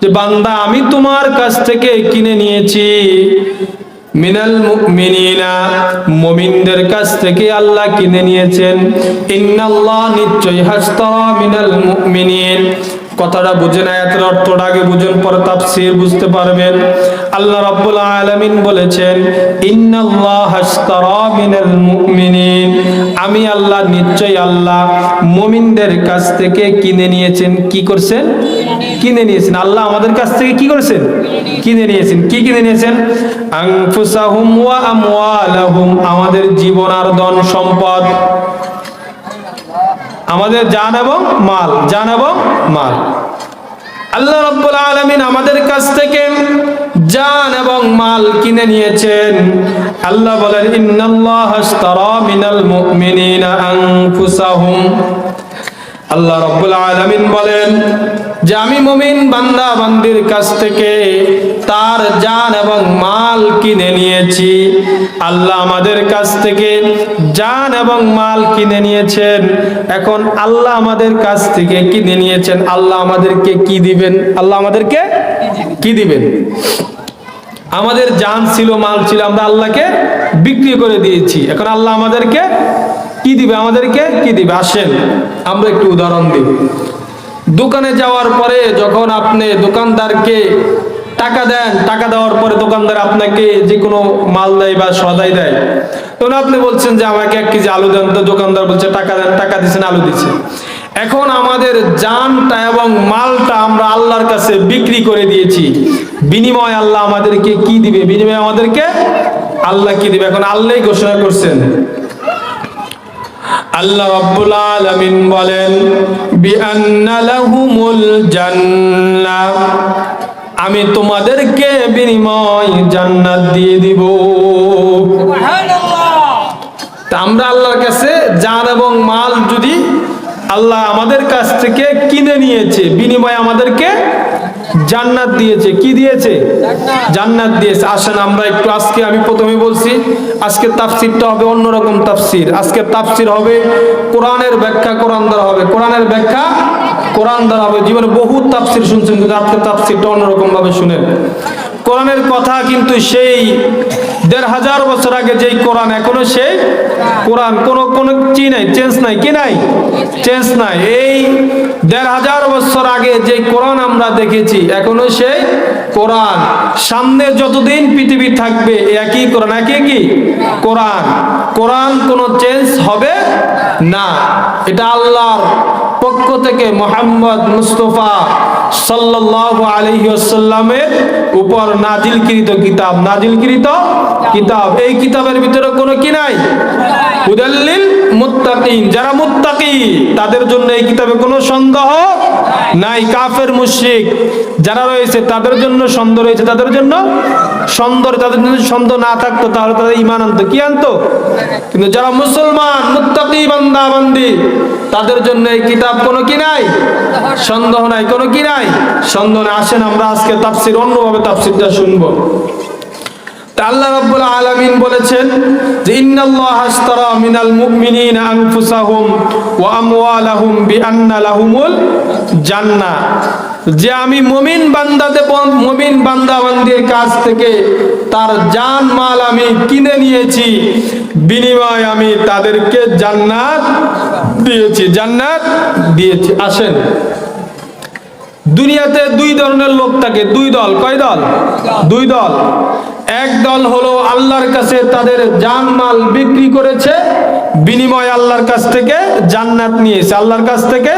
যে বান্দা, আমি তোমার কাছ থেকে কিনে নিয়েছি। মিনাল মুমিনিনা, মুমিনদের কাছ থেকে আল্লাহ কিনে নিয়েছেন। ইন্নাল্লাহ নিশ্চয় হাস্তারা মিনাল মুমিনিন। কথাটা বুঝেন, আয়াতের অর্থটা আগে বুঝেন, পরে তাফসীর বুঝতে পারবেন। আল্লাহ রাব্বুল আলামিন বলেছেন, ইন্নাল্লাহ হাস্তারা মিনাল মুমিনিন। আমি আল্লাহ নিশ্চয় আল্লাহ মুমিনদের কাছ থেকে কিনে নিয়েছেন। কি করছেন? কিনে নিয়েছেন? আল্লাহ আমাদের কাছ থেকে কি করেছেন? কিনে নিয়েছেন। কি কিনে নিয়েছেন? আনফুসাহুম ওয়া আমওয়ালাহুম, আমাদের জীবন আর ধন সম্পদ। আমাদের জান এবং মাল, জান এবং মাল। আল্লাহ রাব্বুল আলামিন আমাদের কাছ থেকে জান এবং মাল কিনে নিয়েছেন। আল্লাহ বলেন, ইন্নাল্লাহ আশতারা মিনাল মুমিনিনা আনফুসাহুম আল্লাহ রাব্বুল আলামিন বলেন যে আমি মুমিন বান্দা বান্দির কাছ থেকে তার জান এবং মাল কিনে নিয়েছি। আল্লাহ আমাদের কাছ থেকে জান এবং মাল কিনে নিয়েছেন। এখন আল্লাহ আমাদের কাছ থেকে কিনে নিয়েছেন। আল্লাহ আমাদেরকে কি দিবেন? আল্লাহ আমাদেরকে কি দিবেন? আমাদের জান ছিল, মাল ছিল, আমরা আল্লাহকে বিক্রি করে দিয়েছি। এখন আল্লাহ আমাদেরকে কি দিবে আমাদেরকে? কি দিবে? আসেন, আমরা একটু উদাহরণ দিই। দোকানে যাওয়ার পরে যখন আপনি দোকানদারকে টাকা দেন, টাকা দেওয়ার পরে দোকানদার আপনাকে যে কোনো মাল দেয় বা সদাই দেয়, তখন আপনি বলছেন যে, আমাকে এক কেজি আলু দেন। তো দোকানদার বলছে, টাকা দেন, টাকা দিচ্ছেন আলু দিচ্ছে এখন আমাদের জানটা এবং মালটা আমরা আল্লাহর কাছে বিক্রি করে দিয়েছি। বিনিময় আল্লাহ আমাদেরকে কি দিবে? বিনিময় আমাদেরকে আল্লাহ কি দিবে? এখন আল্লাহই ঘোষণা করছেন আল্লাহ রাব্বুল আলামিন বলেন বিআন্না লাহুমুল জান্নাহ আমি তোমাদেরকে বিনিময় জান্নাত দিয়ে দিব। তা আমরা আল্লাহর কাছে জান এবং মাল যদি আল্লাহ আমাদের কাছ থেকে কিনে নিয়েছে বিনিময়ে আমাদেরকে জান্নাত দিয়েছে। কি দিয়েছে? জান্নাত। দিয়েছে। আসেন আমরা একটু আজকে আমি প্রথমে বলছি আজকে তাফসিরটা হবে অন্যরকম তাফসির। আজকে তাফসির হবে কোরআনের ব্যাখ্যা কোরআন দ্বারা হবে। কোরআনের ব্যাখ্যা কোরআন দ্বারা হবে। জীবনে বহু তাফসির শুনছেন কিন্তু আজকে তাফসিরটা অন্যরকম ভাবে শুনেন। কোরআনের কথা কিন্তু সেই দেড় হাজার বছর আগে যেই কোরআন এখনও সেই কোরআন। কোনো কোনো চি নাই? চেঞ্জ নাই। কি নাই? চেঞ্জ নাই। এই দেড় হাজার বছর আগে যে কোরআন আমরা দেখেছি, এখনও সেই কোরআন। সামনে যতদিন পৃথিবী থাকবে, একই কোরআন। একই কি? কোরআন। কোরআন কোনো চেঞ্জ হবে না। এটা আল্লাহর পক্ষ থেকে মোহাম্মদ মুস্তফা সাল্লাল্লাহু আলাইহি ওয়াসাল্লামের উপর নাজিলকৃত কিতাব। নাজিলকৃত কিতাব। এই কিতাবের ভিতরে কোনো কি নাই? হুদাল্লিল মুত্তাকিন। যারা মুত্তাকি, তাদের জন্য এই কিতাবে কোনো সন্দেহ নাই। কাফের, মুশরিক। যারা রয়েছে, তাদের জন্য সন্দেহ রয়েছে, তাদের জন্য সন্দেহ, তাদের জন্য সন্দেহ না থাকতো, তাহলে তাদের ইমান আনতো। কি আনতো? কিন্তু যারা মুসলমান, মুত্তাকি বান্দা তাদের জন্য এই কিতাব কোনো কি নাই? সন্দেহ নাই, কোনো কি নাই? সন্দেহ নাই। আসেন আমরা আজকে তাফসির অন্যভাবে তাফসিরটা শুনব। আল্লাহ রাব্বুল বলেছেন যে ওয়া যে আমি মুমিন বান্দাতে মমিন বান্দা বান্দির কাছ থেকে তার জান মাল আমি কিনে নিয়েছি, বিনিময় আমি তাদেরকে জান্নাত দিয়েছি জান্নাত দিয়েছি। আসেন। দুনিয়াতে দুই ধরনের লোক থাকে, দুই দল। কয় দল? দুই দল। এক দল হলো আল্লাহর কাছে তাদের জান মাল বিক্রি করেছে, বিনিময় আল্লাহর কাছ থেকে জান্নাত নিয়েছে, আল্লাহর কাছ থেকে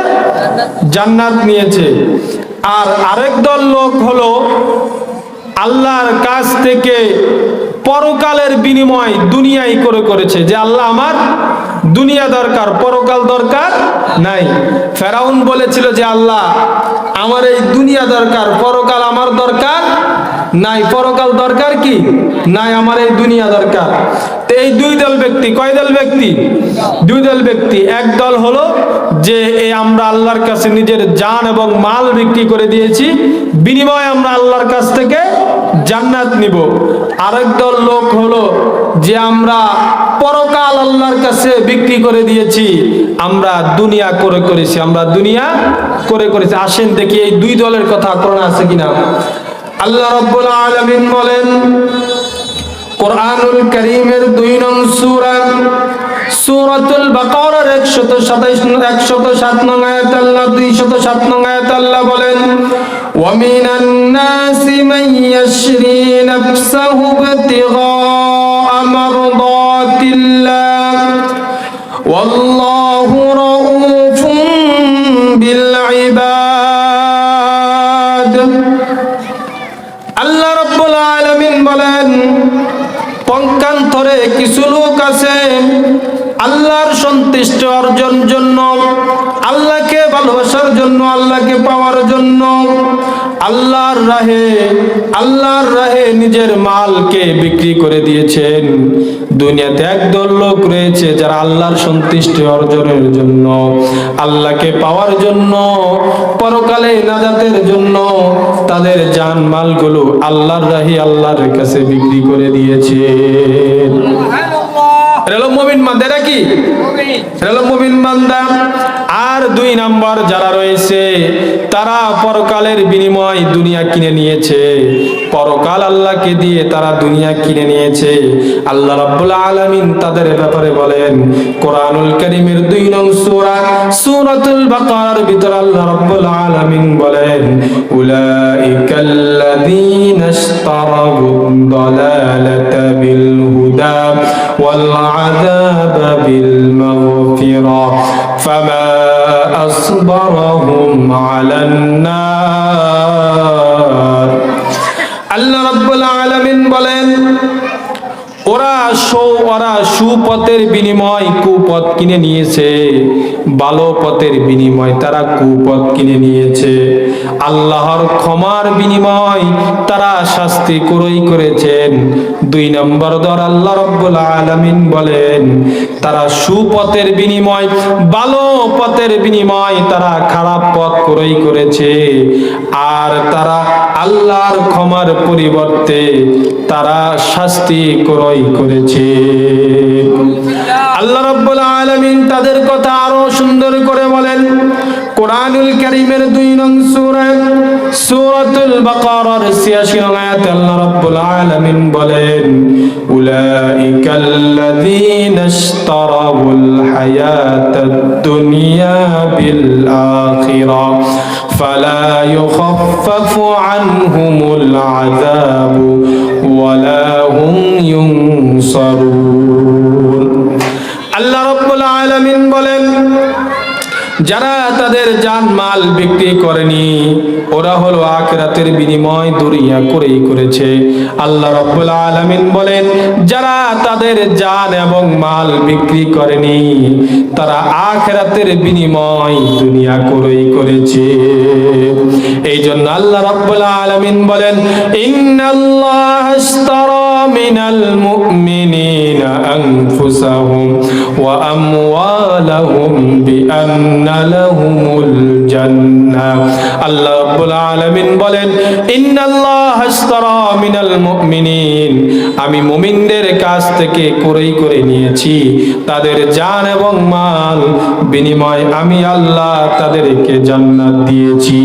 জান্নাত নিয়েছে। আর আরেক দল লোক হলো আল্লাহর কাছ থেকে পরকালের বিনিময় দুনিয়াই করে করেছে, যে আল্লাহ আমার দুনিয়া দরকার, পরকাল দরকার নাই। ফেরাউন বলেছিল যে আল্লাহ, আমার এই দুনিয়া দরকার, পরকাল আমার দরকার নাই। পরকাল দরকার কি? নাই, আমার এই দুনিয়া দরকার। তো এই দুই দল ব্যক্তি, কয় দল ব্যক্তি? দুই দল ব্যক্তি। এক দল হলো যে এই আমরা আল্লাহর কাছে নিজের জান এবং মাল বিক্রি করে দিয়েছি, বিনিময়ে আমরা আল্লাহর কাছ থেকে জান্নাত নিব। আরেক দল লোক হলো যে আমরা পরকাল আল্লাহর কাছে বিক্রি করে দিয়েছি, আমরা দুনিয়া করে করেছি, আমরা দুনিয়া করে করেছি। আসেন দেখি এই দুই দলের কথা কোরআন আছে কিনা। আল্লাহ রাব্বুল আলামিন বলেন, কোরআনুল করিমের দুই নং সূরা সূরাতুল বাকারার 127 107 নং আয়াত আল্লাহ 207 নং আয়াত আল্লাহ বলেন ওয়া মিনান নাসি মান নাফসাহু বিতিগা মারদাতিল্লাহ। ওয়াল্লাহ সন্তুষ্টি অর্জন জন্য, আল্লাহকে ভালোবাসার জন্য, আল্লাহকে পাওয়ার জন্য, আল্লাহর রাহে আল্লাহর রাহে নিজের মালকে বিক্রি করে দিয়েছেন। দুনিয়াতে একদল লোক রয়েছে যারা আল্লাহর সন্তুষ্টি অর্জনের জন্য, আল্লাহকে পাওয়ার জন্য, পরকালে নাজাতের জন্য তাদের জান মালগুলো আল্লাহর রাহি আল্লাহর কাছে বিক্রি করে দিয়েছে এটা হলো মুমিন বান্দা এটা কি মুমিন বান্দা। আর দুই নাম্বার যারা রয়েছে, তারা পরকালের বিনিময় দুনিয়া কিনে নিয়েছে। পরকাল আল্লাহকে দিয়ে তারা দুনিয়া কিনে নিয়েছে। আল্লাহ রাব্বুল আলামিন তাদের ব্যাপারে বলেন, কোরআনুল কারীমের দুই নং সূরা, সূরাতুল বাকারার ভিতর আল্লাহ রাব্বুল আলামিন বলেন, উলাইকাল্লাযীনা ইশতারাবুদ দালালাতা বিল হুদা। ওয়াল আযাবা বিল মাগফিরা ফামা আসবারহুম আলান নার আল্লাহ রাব্বুল আলামিন বলেন ওরা সৌ, ওরা সুপথের বিনিময়, কুপথ কিনে নিয়েছে। ভালো পথের বিনিময়, তারা কুপথ কিনে নিয়েছে। আল্লাহর ক্ষমার বিনিময়, তারা শাস্তি ক্রয় করেছেন। দুই নম্বর দর আল্লাহ রব্বুল আলামিন বলেন, তারা সুপথের বিনিময় ভালো পথের বিনিময়, তারা খারাপ পথ ক্রয় করেছে। আর তারা আল্লাহর ক্ষমার পরিবর্তে তারা শাস্তি ক্রয় করেছে। আল্লাহ রাব্বুল আলামিন তাদের কথা আরও সুন্দর করে বলেন। কোরআনুল কারীমের দুই নং সূরা, সূরাতুল বাকারার 86 নং আয়াতে আল্লাহ রাব্বুল আলামিন বলেন উলাইকাল্লাযীনা ইশতারাউল হায়াতাদ দুনিয়া বিল আখিরা। فلا يخفف عنهم العذاب ولا هم ينصرون আল্লাহ রব্বুল আলামিন বলেন যারা তাদের জান মাল বিক্রি করেনি, ওরা হলো আখরাতের বিনিময় দুনিয়া করেই করেছে। আল্লাহ রাব্বুল আলামিন বলেন, যারা তাদের জান এবং মাল বিক্রি করেনি, তারা আখরাতের বিনিময় দুনিয়া করেই করেছে। এই জন্য আল্লাহ রাব্বুল আলামিন বলেন, ইন্নাল্লাহ মিনাল মুমিনিনা আনফুসাহুম ওয়া আমওয়ালাহুম বিআন্না লাহুমুল জান্নাহ আল্লাহ রাব্বুল আলামিন বলেন, ইন্নাল্লাহ ইশতারা মিনাল মুমিনিন। আমি মুমিনদের কাছ থেকে ক্রয় করে নিয়েছি। তাদের জান এবং মাল বিনিময় আমি আল্লাহ তাদেরকে জান্নাত দিয়েছি।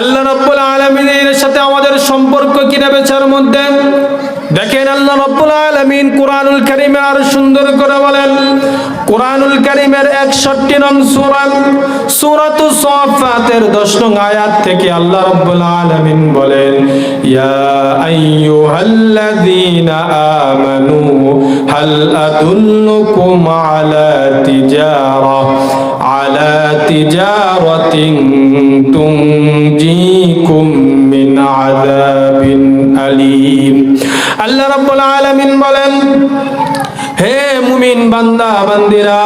আল্লাহ রাব্বুল আলামিনের সাথে আমাদের সম্পর্ক কিনা বেচার মধ্যে? দেখেন আল্লাহ রব্বুল আলামিন কুরআনুল কারীমে আর সুন্দর করে বলেন, কুরআনুল কারীমের 61 নং সূরা, সূরাতু সাফাতের 10 নং আয়াত থেকে আল্লাহ রব্বুল আলামিন বলেন, ইয়া আইয়ুহাল্লাযীনা আমানু, হাল আদুল্লুকুম আলা তিজারা, আলা তিজারাতিন তুনজিকুম মিন আযাবিন আলীম। আল্লাহ রাব্বুল আলামিন বলেন, হে মুমিন বান্দা, বান্দিরা,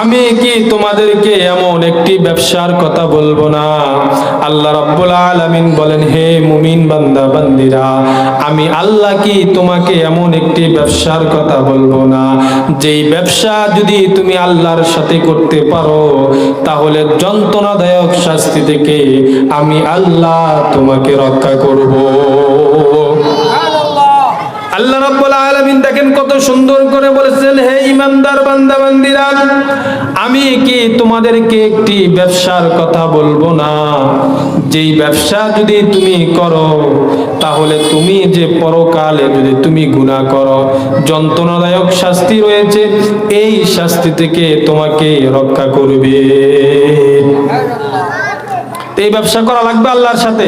আমি কি তোমাদেরকে এমন একটি ব্যবসার কথা বলব না? আল্লাহ রাব্বুল আলামিন বলেন, হে মুমিন বান্দা, বান্দিরা, আমি আল্লাহ কি তোমাকে এমন একটি ব্যবসার কথা বলব না? যেই ব্যবসা যদি তুমি আল্লাহর সাথে করতে পারো, তাহলে যন্ত্রণাদায়ক শাস্তি থেকে আমি আল্লাহ তোমাকে রক্ষা করব। আল্লাহ রাব্বুল আলামিন দেখেন কত সুন্দর করে বলেছেন, হে ইমানদার বান্দা, বান্দিরা, আমি কি তোমাদেরকে একটি ব্যবসার কথা বলব না? যেই ব্যবসা যদি তুমি করো, তাহলে তুমি যে পরকালে যদি তুমি গুনাহ করো, যন্ত্রণাদায়ক শাস্তি রয়েছে, এই শাস্তি থেকে তোমাকে রক্ষা করবে। এই ব্যবসা করা লাগবে আল্লাহর সাথে?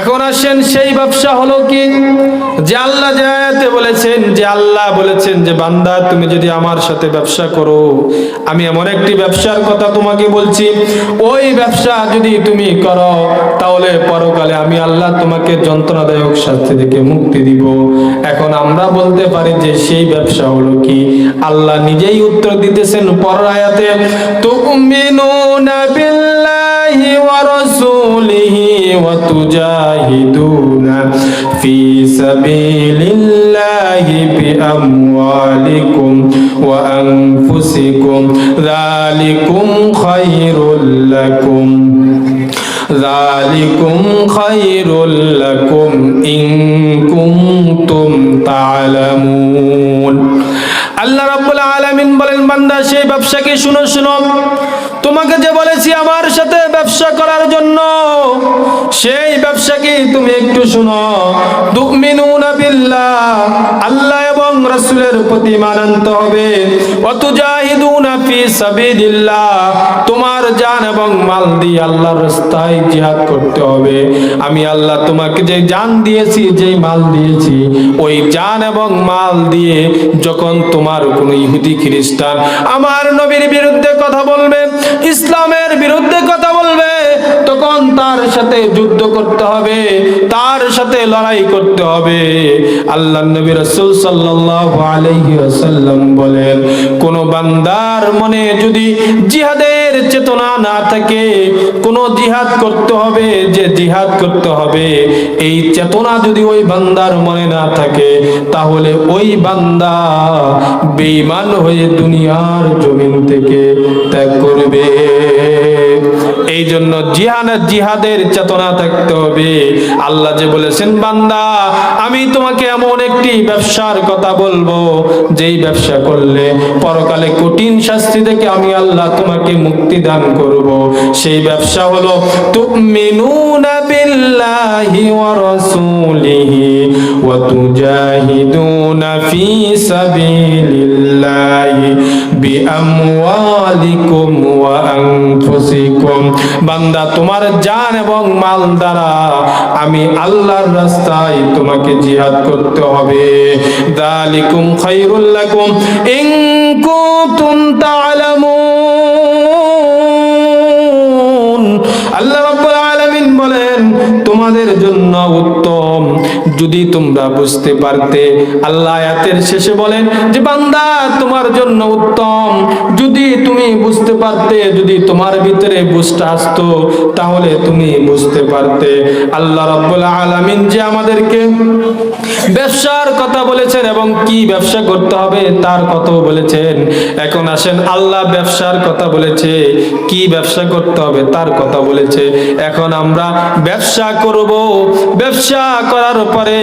এখন আসেন, সেই ব্যবসা হলো কি? যে আল্লাহ যে আয়াতে বলেছেন, যে আল্লাহ বলেছেন যে, বান্দা, তুমি যদি আমার সাথে ব্যবসা করো, আমি এমন একটি ব্যবসার কথা তোমাকে বলছি, ওই ব্যবসা যদি তুমি করো, তাহলে পরকালে আমি আল্লাহ তোমাকে যন্ত্রণাদায়ক শাস্তি থেকে মুক্তি দিব। এখন আমরা বলতে পারি যে, সেই ব্যবসা হলো কি? আল্লাহ নিজেই উত্তর দিতেছেন পর আয়াতে, তুমিনুনা বিল্লাহি ওয়া রাসূলিহি وتجاهدون في سبيل الله بأموالكم وأنفسكم. ذلكم خير لكم. ذلكم خير لكم إن كنتم تعلمون. বলেন সেই ব্যবসাকে শুনো শুনো। তোমাকে যে বলেছি আমার সাথে ব্যবসা করার জন্য, সেই ব্যবসাকে তুমি একটু শুনো। বিল্লাহ, আল্লাহ রাসূলের প্রতি মানান্ত হবে। তোমার জান এবং মাল দিয়ে আল্লাহর রাস্তায় জিহাদ করতে হবে। আমি আল্লাহ তোমাকে যে জান দিয়েছি, যেই মাল দিয়েছি, ওই জান এবং মাল দিয়ে যখন তোমার কোন ইহুদি খ্রিস্টান আমার নবীর বিরুদ্ধে কথা বলবে, ইসলামের বিরুদ্ধে কথা বলবে তখন তার সাথে যুদ্ধ করতে হবে, তার সাথে লড়াই করতে হবে। আল্লাহ নবী রাসূল সাল্লাল্লাহু আলাইহি ওয়াসাল্লাম বলেন, কোন বান্দার মনে যদি জিহাদের চেতনা না থাকে, কোন জিহাদ করতে হবে যে জিহাদ করতে হবে, এই চেতনা যদি ওই বান্দার মনে না থাকে, তাহলে ওই বান্দা বেঈমান হয়ে দুনিয়ার জমিন থেকে ত্যাগ করবে। এই জন্য জিহান জিহাদের চেতনা থাকতে হবে। আল্লাহ যে বলেছেন, বান্দা, আমি তোমাকে এমন একটি ব্যবসার কথা বলব, যেই ব্যবসা করলে পরকালে কঠিন শাস্তি থেকে আমি আল্লাহ তোমাকে মুক্তি দান করব। সেই ব্যবসা হলো, তুমিনুনা বিল্লাহি ওয়া রাসূলিহি ওয়া তুজাহিদুনা ফি সাবিলিল্লাহি। বিআমওয়ালিকুম ওয়া আনফুসিকুম। বান্দা, তোমার জান এবং মাল দ্বারা আমি আল্লাহর রাস্তায় তোমাকে জিহাদ করতে হবে। দালিকুম খায়রুল লাকুম ইন কুনতুম তা'লামুন আল্লাহ রাব্বুল আলামিন বলেন, তোমাদের জন্য যদি তোমরা বুঝতে পারতে, আল্লাহ আয়াতের শেষে বলেন যে, বান্দা, তোমার জন্য উত্তম। যদি তুমি বুঝতে পারতে, যদি তোমার ভিতরে বুঝতে আসতো, তাহলে তুমি বুঝতে পারতে। আল্লাহ রাব্বুল আলামিন যে আমাদেরকে ব্যবসার কথা বলেছেন এবং কি ব্যবসা করতে হবে তার কথাও বলেছেন। এখন আসেন, আল্লাহ ব্যবসার কথা বলেছে, কি ব্যবসা করতে হবে তার কথা বলেছে। এখন আমরা ব্যবসা করব, ব্যবসা করার পরে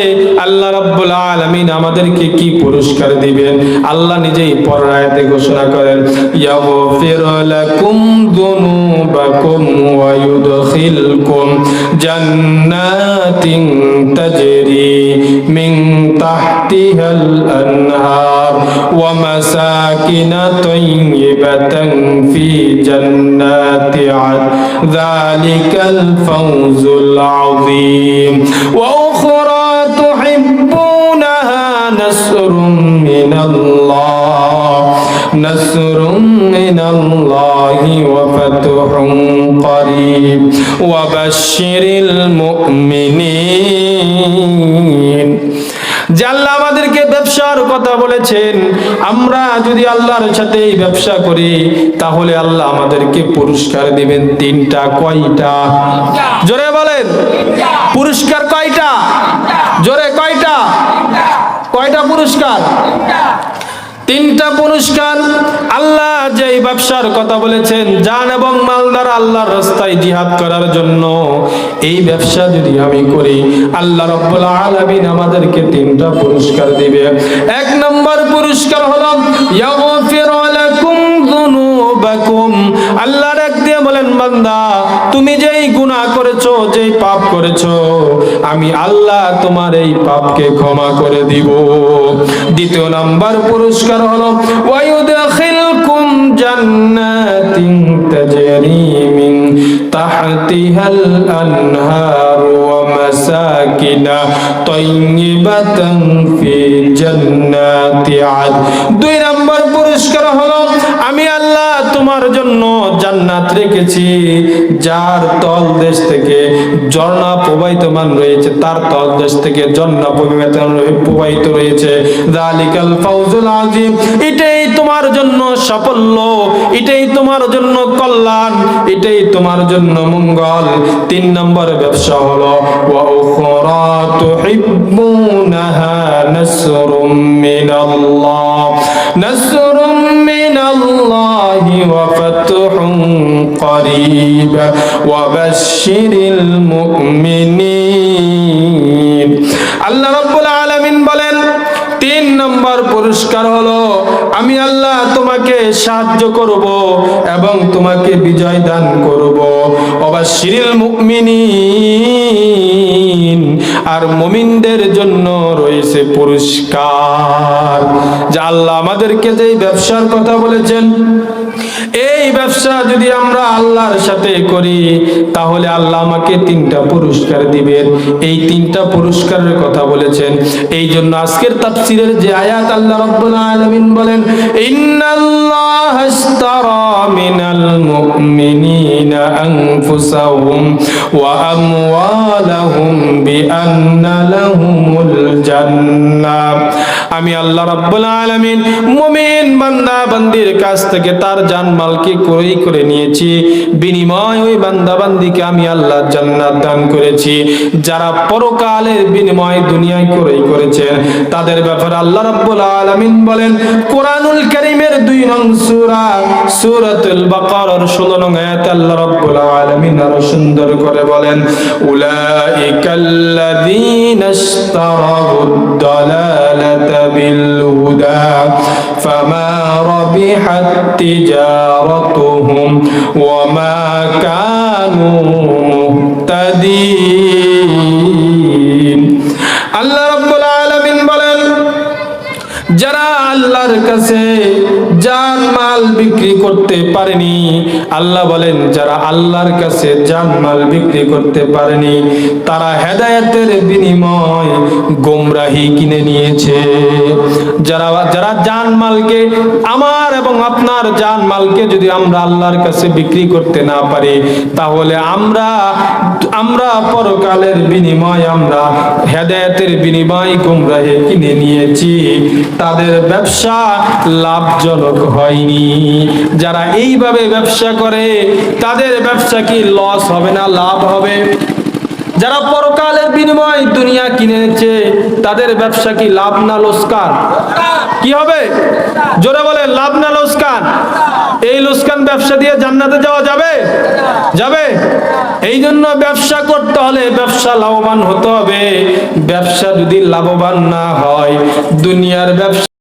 আল্লাহ রাব্বুল আলামিন আমাদেরকে কি পুরস্কার দিবেন? আল্লাহ নিজেই পরায়াতে ঘোষণা করেন, ইয়াগফির লাকুম যুনুবাকুম ওয়া ইউদখিলকুম জান্নাতিন তাজরি মিন তাহতিহাল আনহার ওয়া মাসাকিন তাইয়িবাতান ফি জান্নাতি আদ যালিকাল ফাওজুল আযীম ওয়া উখরা তুহিব্বুনাহা নাসরুম মিনাল্লাহ نصر من الله وفتح قريب وبشر المؤمنين যে আল্লাহ আমাদেরকে ব্যবসার কথা বলেছেন আমরা যদি আল্লাহর সাথে এই ব্যবসা করি তাহলে আল্লাহ আমাদেরকে পুরস্কার দিবেন তিনটা কয়টা জোরে বলেন পুরস্কার কয়টা জোরে কয়টা কয়টা পুরস্কার তিনটা পুরস্কার। আল্লাহ যে ব্যবসার কথা বলেছেন জান এবং মালদার আল্লাহর রাস্তায় জিহাদ করার জন্য। এই ব্যবসা যদি আমি করি, আল্লাহ রব্বুল আলামিন আমাদেরকে তিনটা পুরস্কার দিবে। এক নম্বর পুরস্কার হলো, ইয়াগফিরু লাকুম যুনুবাকুম আল্লাহ ডাক দিয়ে বলেন, বান্দা তুমি যেই গুনাহ করেছ, যেই পাপ করেছ, আমি আল্লাহ তোমার এই পাপকে ক্ষমা করে দিব। দ্বিতীয় নাম্বার পুরস্কার হলো, ওয়ায়ুদখিলকুম জান্নাতিন তাজরি মিন তাহতিহাল আনহার ওয়া মাসাকিনা তাইয়িবাতান ফি জান্নাতি আদ দুই নাম্বার পুরস্কার হলো, আমি আল্লাহ তোমার জন্য জান্নাত রেখেছি, যার তল দেশ থেকে ঝর্ণা প্রবাহিতমান রয়েছে, তার তল দেশ থেকে ঝর্ণা প্রবাহিত প্রবাহিত রয়েছে। জালিকাল ফাউজুল আজিম এটাই তোমার জন্য সাফল্য, এটাই তোমার জন্য কল্যাণ, এটাই তোমার জন্য মঙ্গল। তিন নম্বর ব্যবসা হলো, ওয়া তুহিব্বুনাহা নাসরুম মিনাল্লাহ। নাসরুম মিনাল্লাহ ওয়া ফাতহুন قريب وبشر المؤمنين আল্লাহ রাব্বুল আলামিন বলেন তিন নম্বর পুরস্কার হলো আমি আল্লাহ তোমাকে সাহায্য করব এবং তোমাকে বিজয় দান করব অবাশিরিল মুমিনিন আর মুমিনদের জন্য রয়েছে পুরস্কার যা আল্লাহ আমাদেরকে যে ব্যবসার কথা বলেছেন এই ব্যবসা যদি আমরা আল্লাহর সাথে করি, তাহলে আল্লাহ আমাকে তিনটা পুরস্কার দিবেন। এই তিনটা পুরস্কারের কথা বলেছেন। এই জন্য আজকের তাফসিরের যে আয়াত আল্লাহ রাব্বুল আলামিন বলেন, ইন্নাল্লাহ আশতারা মিনাল মুমিনিনা আনফুসাহুম ওয়া আমওয়ালাহুম বিআন্না লাহুমুল জান্নাহ। আমি আল্লাহ রাব্বুল আলামিন মুমিন বান্দা বান্দির কাছ থেকে তার জানমালকে ক্রয় করে নিয়েছি। বিনিময় ওই বান্দা বান্দিকে আমি আল্লাহ জান্নাত দান করেছি। যারা পরকালের বিনিময় দুনিয়ায় ক্রয় করেছেন তাদের ব্যাপারে আল্লাহ রাব্বুল আলামিন বলেন, কোরআনুল কারীমের দুই নং সূরা, সূরাতুল বাকারার 16 নং আয়াতে আল্লাহ রাব্বুল আলামিন আরও সুন্দর করে বলেন, উলাইকাল্লাযীনা ইশতারাউদ দালালাতা বিল হুদা ফামা ربحت تجارتهم وما كانوا مهتدين আল্লাহ রাব্বুল আলামিন বলেন যারা আল্লাহর কাছে জান মাল বিক্রি করতে পারেনি আল্লাহ বলেন, যারা আল্লাহর কাছে জান মাল বিক্রি করতে পারেনি, তারা হেদায়েতের বিনিময় গোমরাহি কিনে নিয়েছে। যারা যারা জান মালকে, আমার এবং আপনার জান মালকে যদি আমরা আল্লাহর কাছে বিক্রি করতে না পারি, তাহলে আমরা আমরা পরকালের বিনিময়, আমরা হেদায়েতের বিনিময় গোমরাহি কিনে নিয়েছি। তাদের ব্যবসা লাভজনক হয়নি। যারা এইভাবে ব্যবসা করে, তাদের ব্যবসা কি লস হবে না লাভ হবে? যারা পরকালের বিনিময় দুনিয়া কিনেছে তাদের ব্যবসা কি লাভ না লোসকান? কি হবে? জোরে বলে লাভ না লোসকান? এই লোসকান ব্যবসা দিয়ে জান্নাতে যাওয়া যাবে? যাবে? এই জন্য ব্যবসা করতে হলে ব্যবসা লাভবান হতে হবে। ব্যবসা যদি লাভবান না হয়, দুনিয়ার ব্যবসা